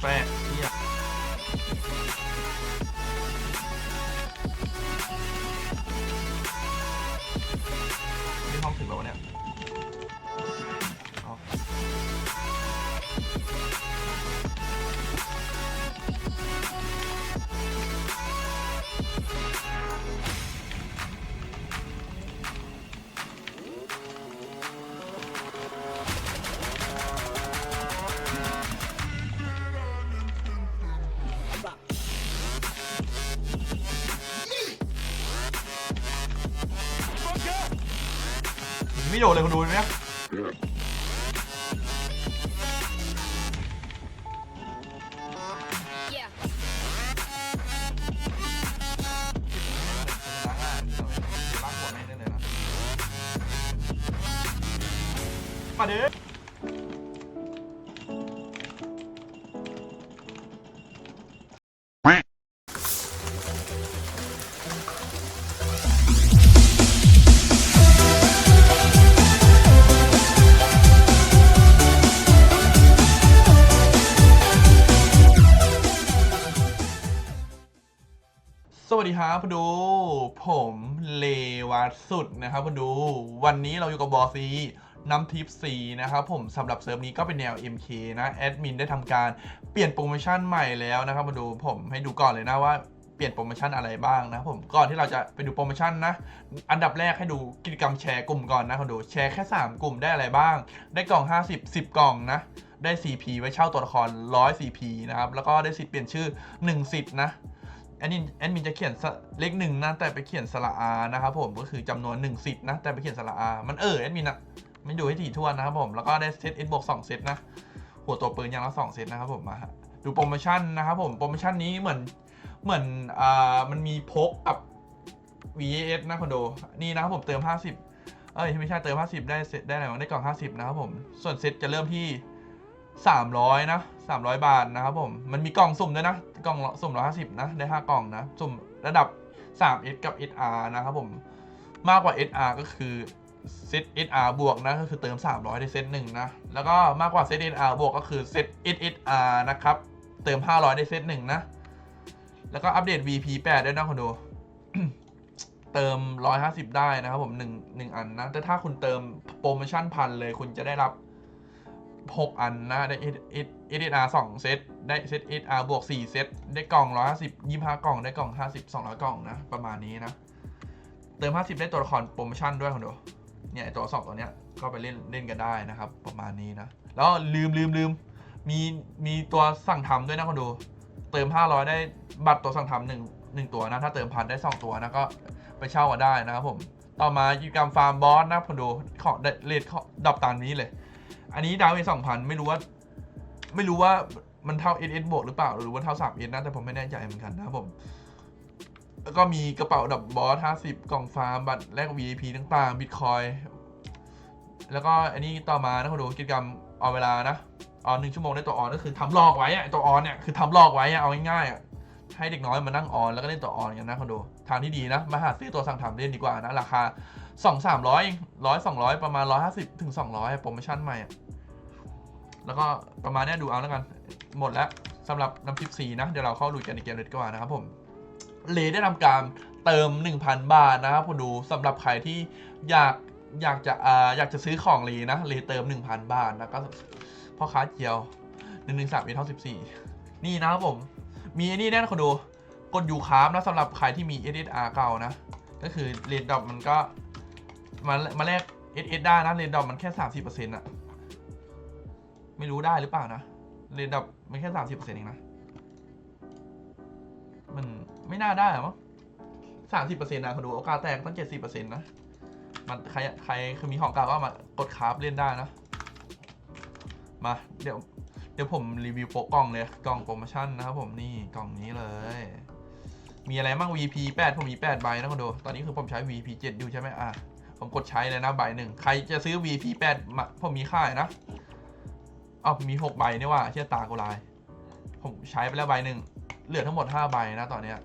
แไม่โดนเลยคุณดูเนี่ย Yeah. ครับคุณดูผมเลวัตสุดนะครับคุณดู วันนี้เราอยู่กับบอซีน้ำทิปซีนะครับผมสำหรับเซิร์ฟนี้ก็เป็นแนว MK นะแอดมินได้ทำการเปลี่ยนโปรโมชั่นใหม่แล้วนะครับมาดูผมให้ดูก่อนเลยนะว่าเปลี่ยนโปรโมชั่นอะไรบ้างนะผมก่อนที่เราจะไปดูโปรโมชั่นนะ อันดับแรกให้ดูกิจกรรมแชร์กลุ่มก่อนนะคุณดูแชร์แค่ 3 กลุ่มได้อะไรบ้าง ได้กล่อง 50 10 กล่องนะได้ CP ไว้เช่าตัวละคร100 CP นะครับแล้วก็ได้สิทธิ์เปลี่ยนชื่อ 1 สิทธิ์นะ แอดมินแอดมินจะเขียนเลขหนึ่งนะแต่ไปเขียนสระอานะครับผมก็คือจำนวน1นึ่งสิทธิ์นะแต่ไปเขียนสระอามันเออแอดมินอะไม่ดูให้ถี่ถ้วนนะครับผมแล้วก็ได้เซตเอ็บวกสองเซตนะหัวตัวปืนอย่างละสองเซตนะครับผมมาดูโปรโมชั่นนะครับผมโปรโมชั่นนี้เหมือนเหมือนอ่ามันมีพกกับ VAS นะคอนโดนี่นะครับผมเติม 50 เอ้ยไม่ใช่เติม 50 ได้เซตได้อะไรวะได้กล่อง 50 นะครับผม ส่วนเซตจะเริ่มที่ 300 นะ 300 บาทนะครับผม มันมีกล่องสุ่มด้วยนะ กล่องสุ่ม150 นะ ได้ 5 กล่องนะ สุ่มระดับ 3S กับ SR นะครับผม มากกว่า SR ก็คือเซต SR บวกนะก็คือเติม 300ในเซตหนึ่งนะ แล้วก็มากกว่าเซต SR บวกก็คือเซต SSR นะครับ เติม 500ในเซตหนึ่งนะ แล้วก็อัปเดต VP 8ด้วยนะคุณดู เติม 150 ได้นะครับผม1 1อันนะ แต่ถ้าคุณเติมโปรโมชั่นพันเลยคุณจะได้รับ 6 อันนะได้ SSR 2เซตได้เซต SR บวก 4 เซตได้กล่อง 150 25 กล่อง ได้กล่อง 50 200 กล่องนะ ประมาณนี้นะ เติม 50 ได้ตัวละครโปรโมชั่นด้วยคุณดูเนี่ยตัวสองตัวเนี้ยก็ไปเล่นเล่นกันได้นะครับ ประมาณนี้นะ แล้วลืมลืมลืมมีมีตัวสั่งทำด้วยนะคุณดู เติม 500 ได้บัตรตัวสั่งทำหนึ่งหนึ่งตัวนะ ถ้าเติมพันได้ 2 ตัวนะก็ไปเช่ากันได้นะครับผม ต่อมากิจกรรมฟาร์มบอสนะคุณดูของเลทดับตามนี้เลย อันนี้ดาวไปสองพันไม่รู้ว่า ไม่รู้ว่ามันเท่า S S บวกหรือเปล่า หรือว่าเท่า3 S นะแต่ผมไม่แน่ใจเหมือนกันนะครับผมแล้วก็มีกระเป๋าดับบอส50กล่องฟาร์มบัตรแลก VIP ต่างๆบิตคอยแล้วก็อันนี้ต่อมานะคุณดูกิจกรรมเอาเวลานะออนหนึ่งชั่วโมงได้ตัวออนก็คือทำลอกไว้อะตัวออนเนี่ยคือทำลอกไว้อะเอาง่ายๆอะให้เด็กน้อยมานั่งออนแล้วก็เล่นตัวออนกันนะคุณดูทางที่ดีนะมาหาซื้อตัวสั่งทำเล่นดีกว่านะราคา สองสามร้อยร้อยสองร้อยประมาณร้อยห้าสิบถึงสองร้อยโปรโมชั่นใหม่อะแล้วก็ประมาณเนี้ยดูเอาแล้วกัน หมดแล้วสำหรับน้ำพริกสีนะ เดี๋ยวเราเข้าลุยกันในเกมเลยดีกว่านะครับผมเลได้ทำการเติม 1,000 บาทนะครับคุณดูสำหรับใครที่อยากอยากจะอ่าอยากจะซื้อของเลนะเลเติม 1,000 บาทนะก็พ่อค้าเจียว1 1 3เท่า14นี่นะครับผม มีอ้นี่แน่นคุณดูกดยูคาร์นะสำหรับใครที่มี SSR เก่านะ ก็คือเรนดอปมันก็ มามาแลก SS ได้นะเรนดอปมันแค่สามสิบเปอร์เซ็นต์อะไม่รู้ได้หรือเปล่านะเรนดอปมันแค่สามสิบเปอร์เซ็นต์เองนะ มันไม่น่าได้หรอมั้งสามสิบเปอร์เซ็นต์นะคุณดูโอกาสแตกตั้งเจ็ดสิบเปอร์เซ็นต์นะมันใครใครคือมีของเก่าก็เอามากดคาราฟเล่นได้นะ มาเดี๋ยวเดี๋ยวผมรีวิวโปะกล่องเลยกล่องโปรโมชั่นนะครับผมนี่กล่องนี้เลย มีอะไรบ้าง VP 8ผมมี8ใบนะคุณดูตอนนี้คือผมใช้ VP 7อยู่ใช่ไหมอะ ผมกดใช้เลยนะใบหนึ่งใครจะซื้อ VP 8 มาผมมีค่ายนะอ๋อมี6ใบนี่ว่าเชื่อตากูลาย ผมใช้ไปแล้วใบหนึ่งเหลือทั้งหมด5ใบนะตอนเนี้ย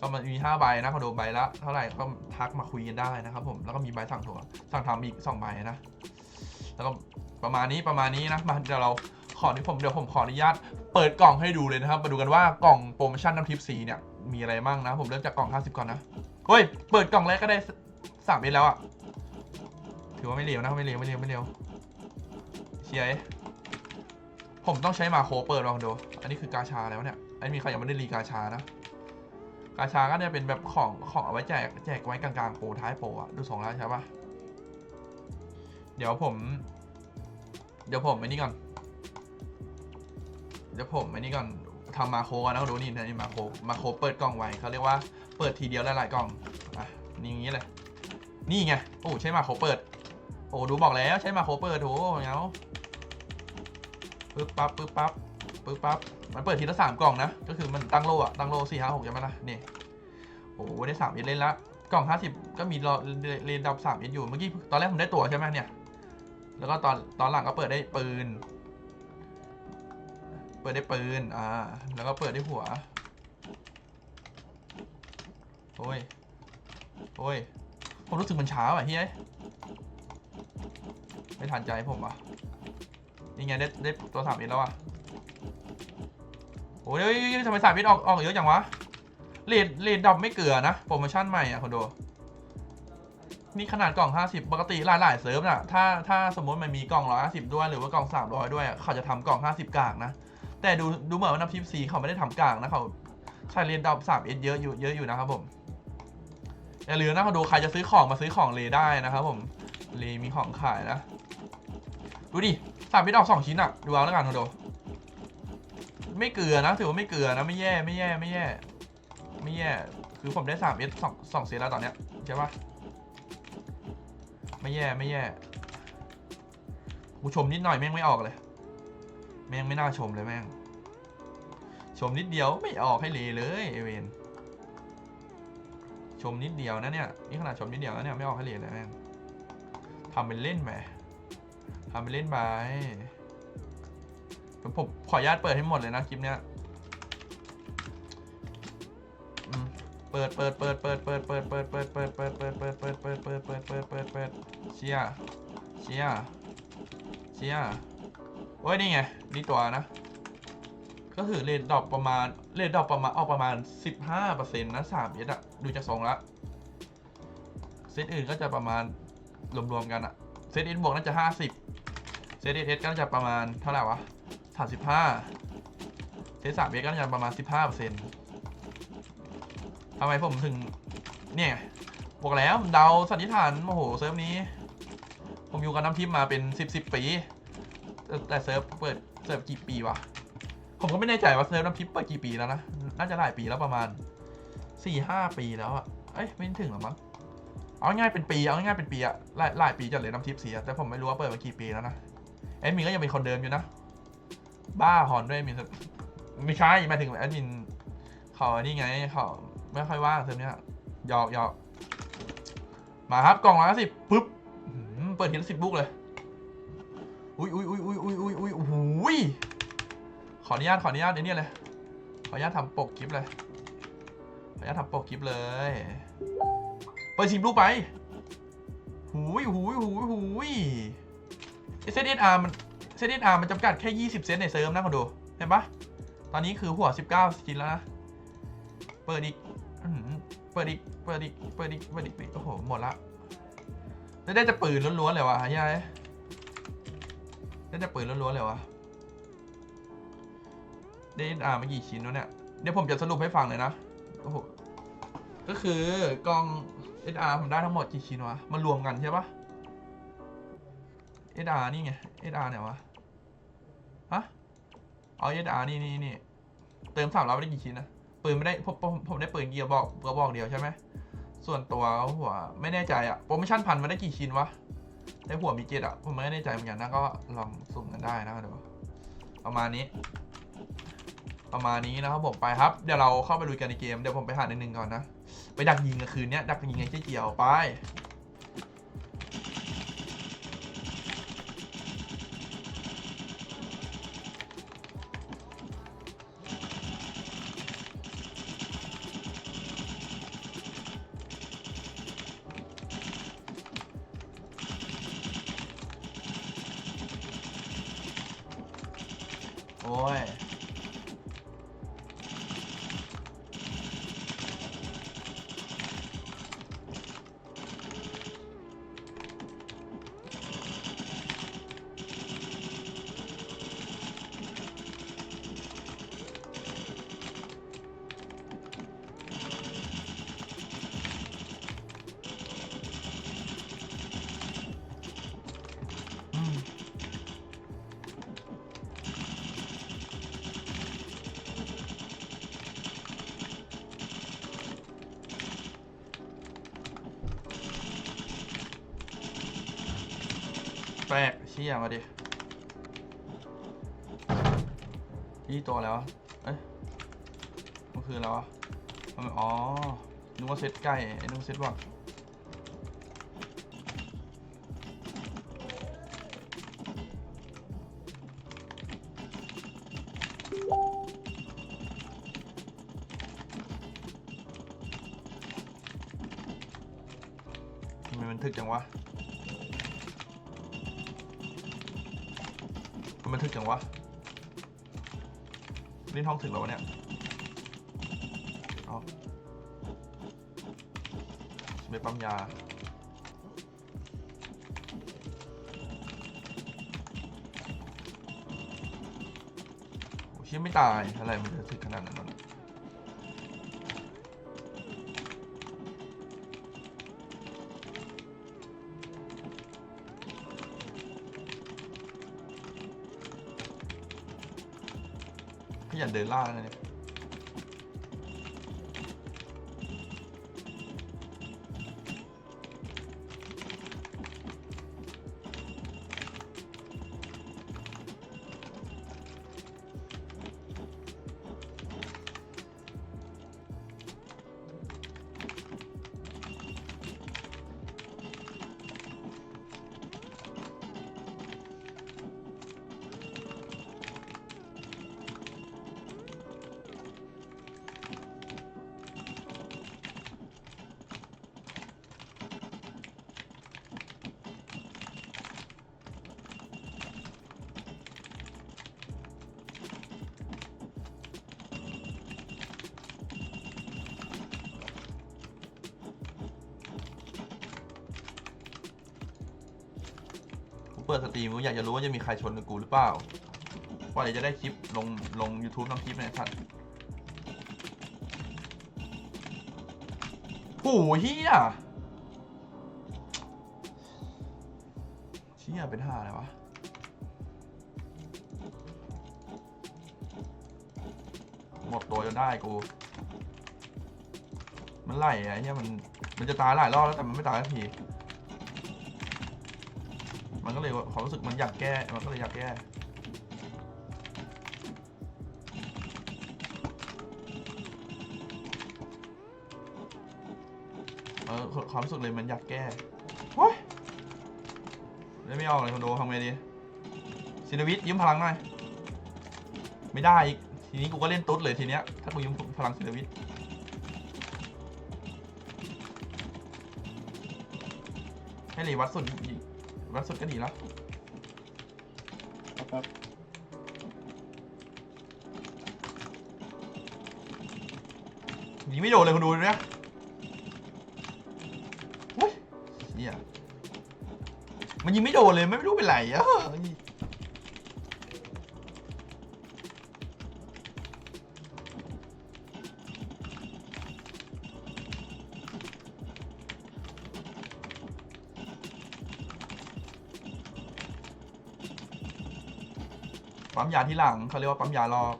ก็มันมี5ใบนะคุณดูใบละเท่าไหร่ก็ทักมาคุยกันได้นะครับ ผมแล้วก็มีใบสั่งถั่วสั่งทำอีก2ใบนะ แล้วก็ประมาณนี้ประมาณนี้นะมาเดี๋ยวเราขอที่ผมเดี๋ยวผมขออนุญาตเปิดกล่องให้ดูเลยนะครับ มาดูกันว่ากล่องโปรโมชั่นน้ำทิพย์สีเนี่ยมีอะไรบ้างนะ ผมเริ่มจากกล่อง 50 ก่อนนะ เฮ้ย เปิดกล่องแรกก็ได้สามเอ็แล้วอะ ถือว่าไม่เลวนะไม่เลวไม่เลวไม่เลวเชียร์ผมต้องใช้มาโคเปิดลองดู อันนี้คือกาชาแล้วเนี่ย อันนี้มีใครยังไม่ได้รีกาชานะ กาชาก็เนี่ยเป็นแบบของของเอาไว้แจกแจกไว้กลางๆโปรท้ายโปรอะดูสองแล้วใช่ปะเดี๋ยวผม เดี๋ยวผมไอ้นี่ก่อน เดี๋ยวผมไอ้นี่ก่อนทำมาโคกันนะดูนี่นี่มาโคมาโคเปิดกล่องไว้เขาเรียกว่าเปิดทีเดียวหลายๆกล่องอะนี่อย่างนี้เลย นี่ไง โอ้ใช้มาโคเปิด อ้ดูบอกแล้วใช้มาโคเปิดโถเงาปึ๊บปั๊บปึ๊บปั๊บปึ๊บปั๊บมันเปิดทีละสามกล่องนะ ก็คือมันตั้งโลอะตั้งโลสี่ห้าหกใช่ไหมล่ะนี่โอ้ได้สามเอสเล่นละกล่องห้าสิบก็มีรอเรนดับสามเอสอยู่เมื่อกี้ตอนแรกผมได้ตั๋วใช่ไหมเนี่ย แล้วก็ตอนตอนหลังก็เปิดได้ปืน เปิดได้ปืนอ่าแล้วก็เปิดได้หัวโอ้ยโอ้ยผมรู้สึกมันช้าอะเฮ้ย ไม่ทันใจผมอะนี่ไงได้ได้ตัวสามเอ็ดแล้วอะโอ้ยทำไมสามเอ็ดออกออกเยอะจังวะเลดเลดดับไม่เกลือนะโปรโมชั่นใหม่อะคนดูนี่ขนาดกล่อง 50 ปกติหลายๆเซิร์ฟน่ะ ถ้าถ้าสมมติมันมีกล่อง 150 ด้วยหรือว่ากล่อง 300 ด้วยอะเขาจะทำกล่อง 50 กากนะ แต่ดูดูเหมือนว่าน้ำทิพซีเขาไม่ได้ทำกากนะเขาใช้เรียนดับ3 s เยอะอยู่เยอะอยู่นะครับผมอย่าลืมนะเขาดูใครจะซื้อของมาซื้อของเลได้นะครับผมเลมีของขายนะ ดูดิสามเอสออกสองชิ้นอะดูเอาแล้วกันเขาดูไม่เกลือนะถือว่าไม่เกลือนะไม่แย่ไม่แย่ไม่แย่ ไม่แย่ คือผมได้3 s สองสองเซตแล้วตอนเนี้ยใช่ปะไม่แย่ไม่แย่กูชมนิดหน่อยแม่งไม่ออกเลย แม่งไม่น่าชมเลยแม่ง ชมนิดเดียวไม่ออกให้เลยเลยเอเวนชมนิดเดียวนะเนี่ยนี่ขนาดชมนิดเดียวนะเนี่ยไม่ออกให้เลยเลยแม่งทำเป็นเล่นไป ทำเป็นเล่นไปผมผมขออนุญาตเปิดให้หมดเลยนะคลิปเนี้ยเปิดเปิดเปิดเปิดเปิดเปิดเปิดเปิดเปิดเปิดเปิดเปิดเปิดเปิดเปิดเปิดเปิดเปิดเปิดเชียเชียเชียโอ้ยนี่ไงนี่ตัวนะ ก็คือเลนดอปประมาณเลนดอปประมาณเอาประมาณ 15%นะ3เอสอะดูจากทรงละเซตอื่นก็จะประมาณรวมๆกันอะเซตเอสบวกน่าจะ 50 เซตเอสก็น่าจะประมาณเท่าไหร่วะ35เซต3เอสก็น่าจะประมาณ15%ทำไมผมถึง เนี่ยบอกแล้วเดาสันนิษฐานโอ้โหเซิร์ฟนี้ ผมอยู่กับน้ำทิพย์มาเป็นสิบสิบปี แต่เซิร์ฟเปิดเซิร์ฟกี่ปีวะผมก็ไม่แน่ใจว่าเซิร์ฟน้ำทิพย์เปิดกี่ปีแล้วนะน่าจะหลายปีแล้วประมาณสี่ห้าปีแล้วอะเอ้ยไม่ถึงหรอมั้งเอาง่ายเป็นปีเอาง่ายเป็นปีอะหลายหลายปีจัดเลยน้ำทิพย์เสียแต่ผมไม่รู้ว่าเปิดมากี่ปีแล้วนะ แอดมินก็ยังเป็นคนเดิมอยู่นะ บ้าหอนด้วยมินไม่ใช่หมายถึงแอดมินเขานี่ไงเขาไม่ค่อยว่างเทอมเนี้ยหยอกหยอกมาครับกล่องละสิบปุ๊บเปิดทีละสิบลูกเลย อุ้ยอุ้ยอุ้ยอุ้ยอุ้ยอุ้ยอุ้ยโอ้ยขออนุญาตขออนุญาตไอ้นี่เลย ขออนุญาตทำปกคลิปเลย ขออนุญาตทำปกคลิปเลย เปิดสิบลูกไป หูยหูยหูยหูยเซตเอสอาร์มัน เซตเอสอาร์มันจำกัดแค่ยี่สิบเซนในเซิร์ฟนะคนดู เห็นปะตอนนี้คือหัวสิบเก้าชิ้นแล้วนะ เปิดอีกเปิดอีก เปิดอีก เปิดอีก เปิดอีก โอ้โห หมดละได้ได้แต่ปืนล้วนๆเลยวะยายได้แต่ปืนล้วนๆเลยวะได้อ่ามากี่ชิ้นวะเนี่ย เดี๋ยวผมจะสรุปให้ฟังเลยนะ โอ้โห ก็คือกล้อง SR ผมได้ทั้งหมดกี่ชิ้นวะ มันรวมกันใช่ปะ SR นี่ไง SR ไหนวะฮะเอา SR นี่นี่นี่เติมสามร้อยได้กี่ชิ้นนะปืนไม่ได้ผมผมได้ปืนเกียร์บอกกระบอกเดียวใช่ไหมส่วนตัวหัวไม่แน่ใจอะโปรโมชั่นพันมาได้กี่ชิ้นวะได้หัวมีเจ็ดอะผมไม่แน่ใจเหมือนกันนะก็ลองสุ่มกันได้นะครับเดี๋ยวประมาณนี้ ประมาณนี้นะครับผมไปครับ เดี๋ยวเราเข้าไปลุยกันในเกมเดี๋ยวผมไปหาในหนึ่งก่อนนะ ไปดักยิงกันคืนนี้ดักยิงไอ้เจ๊เจียวไป แปลกเชี่ยมาดิ นี่ตัวแล้วเอ้ยมันคืออะไรวะมันอ๋อนึกว่าเซตไก่ไอ้นึกว่าเซตบอลทำไมมันถึกจังวะ บันทึกจังวะลิ้นท้องถึงแล้ววะเนี่ยเอาไปปั๊มยาโอ้ชี่ยไม่ตายอะไรมันจะถึงขนาดนั้น เนี่ยขยันเดินล่างเนี่ย เปิดสตรีมกูอยากจะรู้ว่าจะมีใครชนกูหรือเปล่าว่าเดี๋ยวจะได้คลิปลงลง YouTube ทั้งคลิปเนี่ยท่านโอ้โหเฮียเชี่ยเป็นห่าอะไรวะหมดตัวจนได้กู มันไล่อะเฮียมัน มันจะตายหลายรอบแล้วแต่มันไม่ตายสักที มันก็เลยความรู้สึกมันอยากแก้ มันก็เลยอยากแก้เออความรู้สึกเลยมันอยากแก้โอ้ยเล่นไม่ออกเลยคอนโดทำไงดีซินวิทยืมพลังหน่อย ไม่ได้อีก ทีนี้กูก็เล่นตุ๊ดเลยทีเนี้ย ถ้ากูยืมพลังซินวิทให้รีวัดสุดอีก วัดสุดก็ดีแล้วครับ ยิงไม่โดนเลยคนดูเนี่ยโอ้ยเฮียมันยิงไม่โดนเลยไม่รู้เป็นไรอะ ปั๊มยาที่หลังเขาเรียกว่าปั๊มยารอก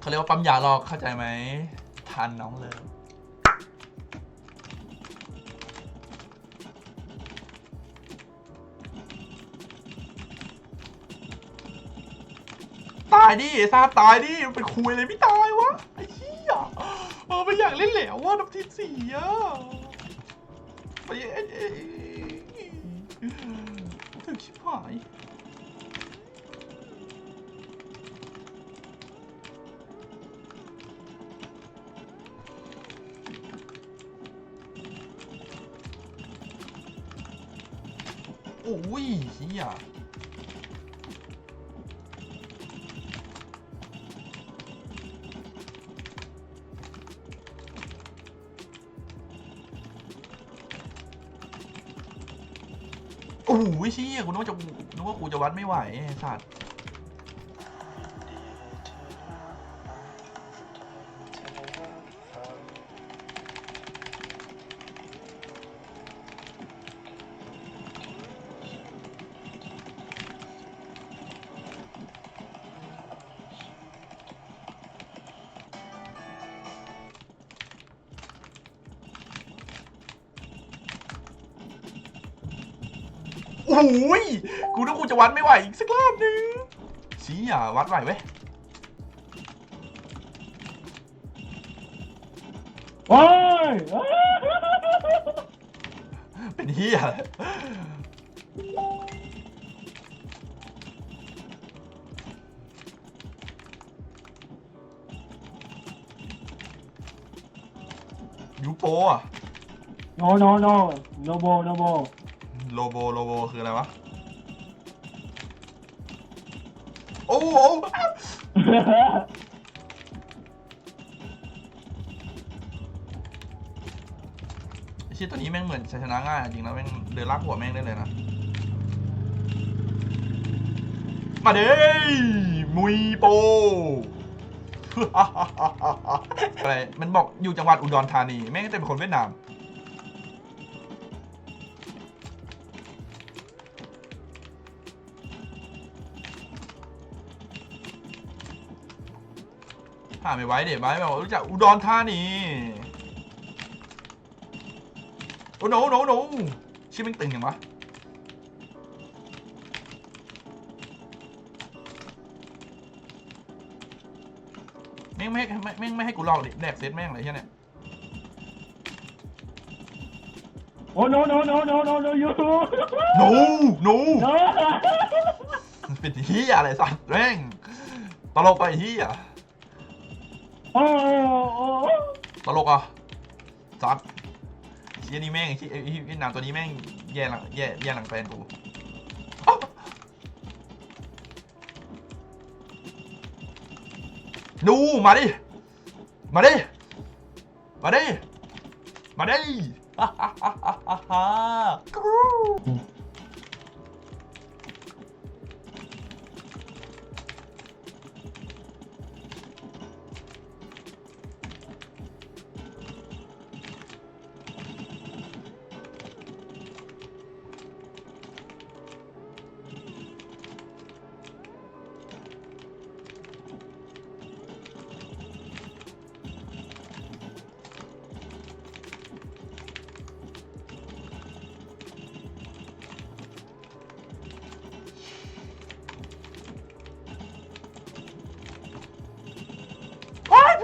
เขาเรียกว่าปั๊มยารอกเข้าใจไหมทันน้องเลยตายดิซาตายดิเป็นคุยเลยไม่ตายวะไอ้เหี้ยเออไม่อยากเล่นแล้วว่าน้ำทิพย์สีอะไปเอ้ยเอ้ยถึงชิบหาย อุ้ยเฮียโอ้ยเชี่ยกูนึกว่าจะนึกว่ากูจะวัดไม่ไหวสัตว์ โอ้โหยกูนึกว่ากูจะวัดไม่ไหวอีกสักรอบนึงเชี่ยวัดไหวเว้ยโอ้ยโอ้ยเป็นเฮียยูโปอะโนโนโนโน โบโลโบโลโบคืออะไรวะ โอ้โหไอ้เชี่ยตัวนี้แม่งเหมือนชัยชนะง่ายจริงนะแม่งเดินลากหัวแม่งได้เลยนะ มาเด้มุยโป อะไรมันบอกอยู่จังหวัดอุดรธานี แม่งแต่เป็นคนเวียดนาม ผ่านไปไว้เดี๋ยวไว้แบบว่ารู้จักอุดรธานีโอ้โนโนโนชื่อมันตึงยังวะแม่งไม่ให้ไม่แม่งไม่ให้กูลอกดิแดกเซตแม่งเลยใช่เนี่ยโอ้โนโนโนโนโนโนยูโนโนโนเป็นเฮียอะไรสัตว์แม่งตลกไปเฮียโอ้โอ้ ตลกอะสัตว์เฮียนี่แม่งไอ้ไอ้ไอ้ไอ้หนามตัวนี้แม่งแย่หลังแย่แย่หลังแฟนกูดูมาดิ มาดิ มาดิ มาดิฮ่าฮ่าฮ่าฮ่า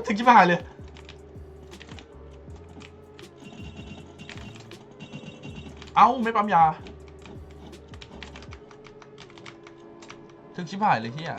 ถึงชิบหายเลยเอ้าไม่ปั๊มยา ถึงชิบหายเลยที่อะ